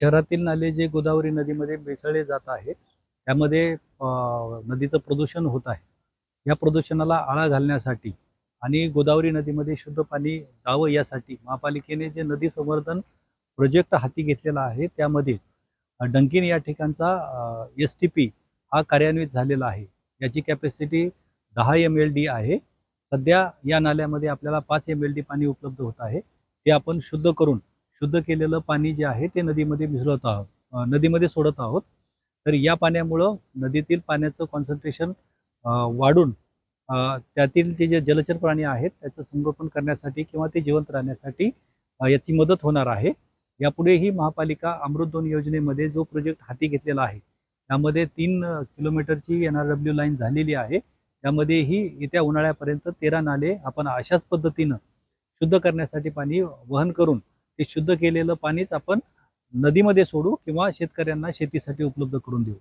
शहरातील नाले जे गोदावरी नदीमध्ये मिसळले जात आहेत त्यामध्ये नदीचं प्रदूषण होत आहे. या प्रदूषणाला आळा घालण्यासाठी आणि गोदावरी नदीमध्ये शुद्ध पाणी जावं यासाठी महापालिकेने जे नदी संवर्धन प्रोजेक्ट हाती घेतलेला आहे त्यामध्ये डंकिन या ठिकाणचा एस टी पी हा कार्यान्वित झालेला आहे. याची कॅपॅसिटी दहा एम एल डी आहे. सध्या या नाल्यामध्ये आपल्याला पाच एम एल डी पाणी उपलब्ध होत आहे. ते आपण शुद्ध करून शुद्ध केलेलं पाणी जे आहे ते नदीमध्ये मिसळत आहोत. नदीमध्ये सोडत आहोत. तर या पाण्यामुळं नदीतील पाण्याचं कॉन्सन्ट्रेशन वाढून त्यातील जे जे जलचर प्राणी आहेत त्याचं संगोपन करण्यासाठी किंवा ते जिवंत राहण्यासाठी याची मदत होणार आहे. यापुढेही महापालिका अमृत दोन योजनेमध्ये जो प्रोजेक्ट हाती घेतलेला आहे त्यामध्ये तीन किलोमीटरची एन आर डब्ल्यू लाईन झालेली आहे. त्यामध्येही येत्या उन्हाळ्यापर्यंत तेरा नाले आपण अशाच पद्धतीनं शुद्ध करण्यासाठी पाणी वहन करून ते शुद्ध केलेलं पाणीच आपण नदीमध्ये सोडू किंवा शेतकऱ्यांना शेतीसाठी उपलब्ध करून देऊ.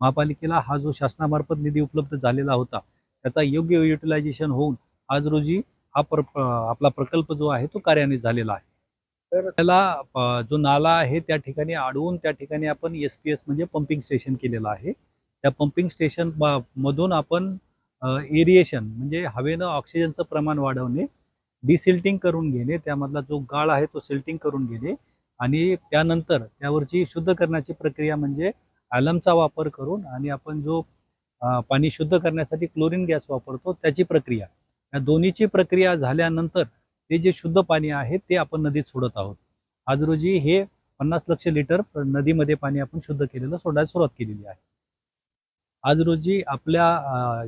महापालिकेला हा जो शासनामार्फत निधी उपलब्ध झालेला होता त्याचा योग्य युटिलायझेशन होऊन आज रोजी हा प्र आपला प्रकल्प जो आहे तो कार्यान्वित झालेला आहे. तर त्याला जो नाला आहे त्या ठिकाणी अडवून त्या ठिकाणी आपण एस पी एस म्हणजे पंपिंग स्टेशन केलेलं आहे. त्या पंपिंग स्टेशन मधून आपण एरिएशन म्हणजे हवेनं ऑक्सिजनचं प्रमाण वाढवणे डिसिल्टिंग करून घेणे त्यामधला जो गाळ आहे तो सिल्टिंग करून घेणे आणि त्यानंतर त्यावरची शुद्ध करण्याची प्रक्रिया म्हणजे ॲलमचा वापर करून आणि आपण जो पाणी शुद्ध करण्यासाठी क्लोरीन गॅस वापरतो त्याची प्रक्रिया. या दोन्हीची प्रक्रिया झाल्यानंतर ते जे शुद्ध पाणी आहे ते आपण नदीत सोडत आहोत. आज रोजी हे पन्नास लक्ष लिटर नदीमध्ये पाणी आपण शुद्ध केलेलं सोडायला सुरुवात केलेली आहे. आज रोजी आपल्या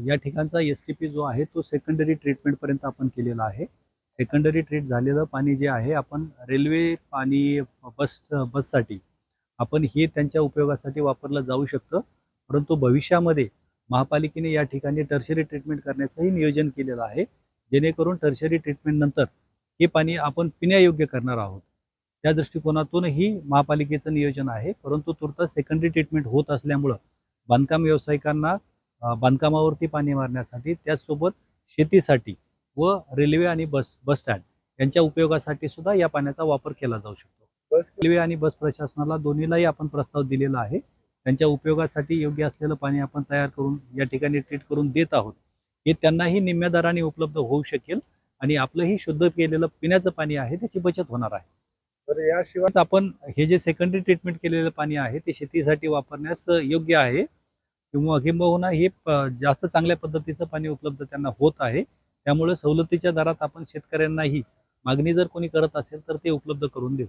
या ठिकाणचा एस टी पी जो आहे तो सेकंडरी ट्रीटमेंटपर्यंत आपण केलेला आहे. सेकंडरी ट्रीट झालेलं पाणी जे आहे आपण रेल्वे पाणी बस बससाठी आपण हे त्यांच्या उपयोगासाठी वापरलं जाऊ शकतं. परंतु भविष्यामध्ये महापालिकेने या ठिकाणी टर्शरी ट्रीटमेंट करण्याचंही नियोजन केलेलं आहे. जेणेकरून टर्शरी ट्रीटमेंटनंतर हे पाणी आपण पिण्यायोग्य करणार आहोत. त्या दृष्टिकोनातूनही महापालिकेचं नियोजन आहे. परंतु तुर्त सेकंडरी ट्रीटमेंट होत असल्यामुळं बांधकाम व्यावसायिकांना बांधकामावरती पाणी मारण्यासाठी त्याचसोबत शेतीसाठी व रेल्वे आणि बस बस स्टँड यांच्या उपयोगासाठी सुद्धा या पाण्याचा वापर केला जाऊ शकतो. बस रेल्वे आणि बस प्रशासनाला दोन्हीलाही आपण प्रस्ताव दिलेला आहे. त्यांच्या उपयोगासाठी योग्य असलेलं पाणी आपण तयार करून या ठिकाणी ट्रीट करून देत आहोत. हे त्यांनाही निम्म्या दराने उपलब्ध होऊ शकेल आणि आपलंही शुद्ध केलेलं पिण्याचं पाणी आहे त्याची बचत होणार आहे. तर याशिवाय आपण हे जे सेकंडरी ट्रीटमेंट केलेलं पाणी आहे ते शेतीसाठी वापरण्यास योग्य आहे. किंवा किंबहुना हे जास्त चांगल्या पद्धतीचं पाणी उपलब्ध त्यांना होत आहे. त्यामुळे सवलतीच्या दरात आपण शेतकऱ्यांनाही मागणी जर कोणी करत असेल तर ते उपलब्ध करून देऊ.